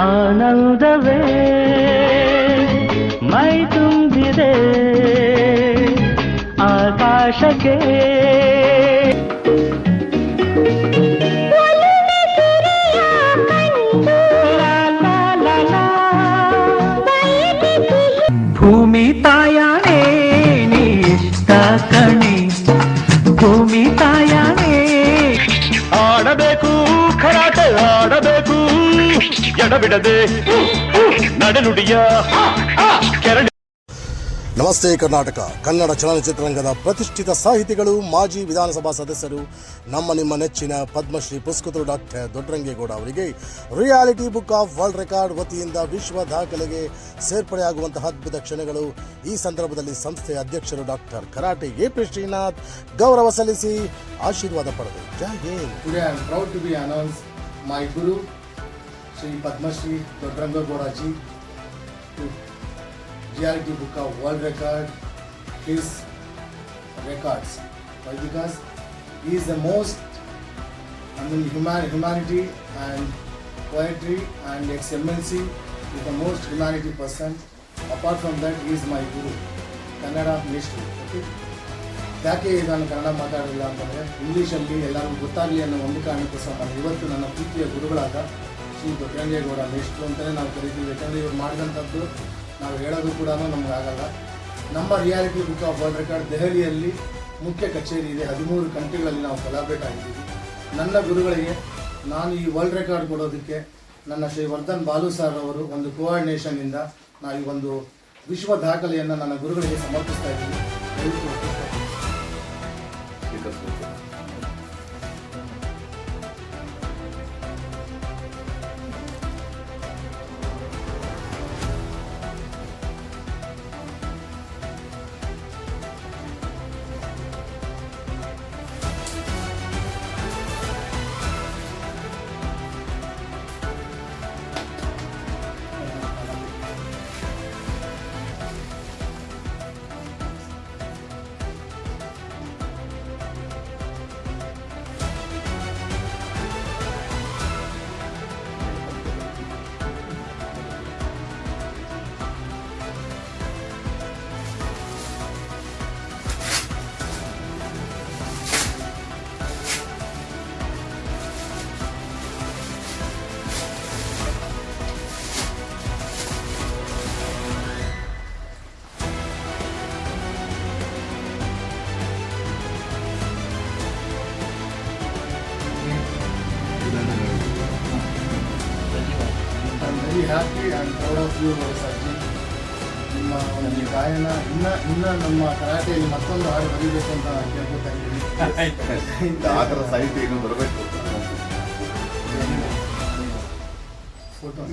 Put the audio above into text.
ಆನಂದವೇ ಮೈ ತುಂಬಿದೆ ಆಕಾಶಕ್ಕೆ ಲಾ, ಲಾ, ಲಾ, ಲಾ. ಭೂಮಿ ತಾಯಾಣೆ ನೀ ಇಷ್ಟ ಕಣೆ ಭೂಮಿ ತಾಯಾಣೆ ಆಡಬೇಕು ಕರಾಟೆ ಆಡಬೇಕು ಎಡಬಿಡದೆ. ನಡೆನುಡಿಯ. ಕೆರಳಿ ನಮಸ್ತೆ ಕರ್ನಾಟಕ. ಕನ್ನಡ ಚಲನಚಿತ್ರರಂಗದ ಪ್ರತಿಷ್ಠಿತ ಸಾಹಿತಿಗಳು ಮಾಜಿ ವಿಧಾನಸಭಾ ಸದಸ್ಯರು ನಮ್ಮ ನಿಮ್ಮ ನೆಚ್ಚಿನ ಪದ್ಮಶ್ರೀ ಪುಸ್ಕೃತರು ಡಾಕ್ಟರ್ ದೊಡ್ಡರಂಗೇಗೌಡ ಅವರಿಗೆ reality book of world record ವತಿಯಿಂದ ವಿಶ್ವ ದಾಖಲೆಗೆ ಸೇರ್ಪಡೆಯಾಗುವಂತಹ ಅದ್ಭುತ ಕ್ಷಣಗಳು ಈ ಸಂದರ್ಭದಲ್ಲಿ ಸಂಸ್ಥೆಯ ಅಧ್ಯಕ್ಷರು doctor karate A P Srinath ಗೌರವ ಸಲ್ಲಿಸಿ ಆಶೀರ್ವಾದ ಪಡೆದರು. ಜೈ Hind. Today I am proud to be announced my Guru, Sri Padma Shri Dodranga Goraji, to reality book of world record, his records. Why? Because he is the most, I mean, human, humanity and poetry and ex-MLC is the most humanity person. Apart from that, he is my Guru, Kannada Mystery. Okay? ಯಾಕೆ ನಾನು ಕನ್ನಡ ಮಾತಾಡಲಿಲ್ಲ ಅಂತಂದರೆ ಇಂಗ್ಲೀಷಲ್ಲಿ ಎಲ್ಲರಿಗೂ ಗೊತ್ತಾಗಲಿ ಅನ್ನೋ ಒಂದು ಕಾರಣಕ್ಕೋಸ್ಕರ ನಾನು ಇವತ್ತು ನನ್ನ ಪ್ರೀತಿಯ ಗುರುಗಳಾದ ಶ್ರೀ ದೊಡ್ಡರಂಗೇಗೌಡ ಮೇಷ್ಟ್ರು ಅಂತಲೇ ನಾವು ಕರಿತೀವಿ. ಯಾಕಂದರೆ ಇವ್ರು ಮಾಡಿದಂಥದ್ದು ನಾವು ಹೇಳೋದು ಕೂಡ ನಮಗಾಗಲ್ಲ ನಮ್ಮ reality book of world record ದೆಹಲಿಯಲ್ಲಿ ಮುಖ್ಯ ಕಚೇರಿ ಇದೆ. ಹದಿಮೂರು ಕಂಟ್ರಿಗಳಲ್ಲಿ ನಾವು ಕೊಲಾಬ್ರೇಟ್ ಆಗಿದ್ದೀವಿ ನನ್ನ ಗುರುಗಳಿಗೆ ನಾನು ಈ ವರ್ಲ್ಡ್ ರೆಕಾರ್ಡ್ ಕೊಡೋದಕ್ಕೆ ನನ್ನ ಶ್ರೀ ವರ್ಧನ್ ಬಾಲು ಸರ್ ಅವರು ಒಂದು ಕೋಆರ್ಡಿನೇಷನ್ನಿಂದ ನಾವು ಈ ಒಂದು ವಿಶ್ವ ದಾಖಲೆಯನ್ನು ನನ್ನ ಗುರುಗಳಿಗೆ ಸಮರ್ಪಿಸ್ತಾ ಇದ್ದೀನಿ. Very happy and proud of you ಸರ್ಜಿ ನಿಮ್ಮ ಒಂದು ಗಾಯನ ಇನ್ನ ಇನ್ನ ನಮ್ಮ ಕರಾಟೆಯಲ್ಲಿ ಮತ್ತೊಂದು ಹಾಡು ಬರೀಬೇಕು ಅಂತ ಕೇಳ್ಕೊತಾ ಇದ್ದೀನಿ. ಆ ಥರ ಸಾಹಿತ್ಯ ಇನ್ನೂ ಬರಬೇಕು. ಫೋಟೋ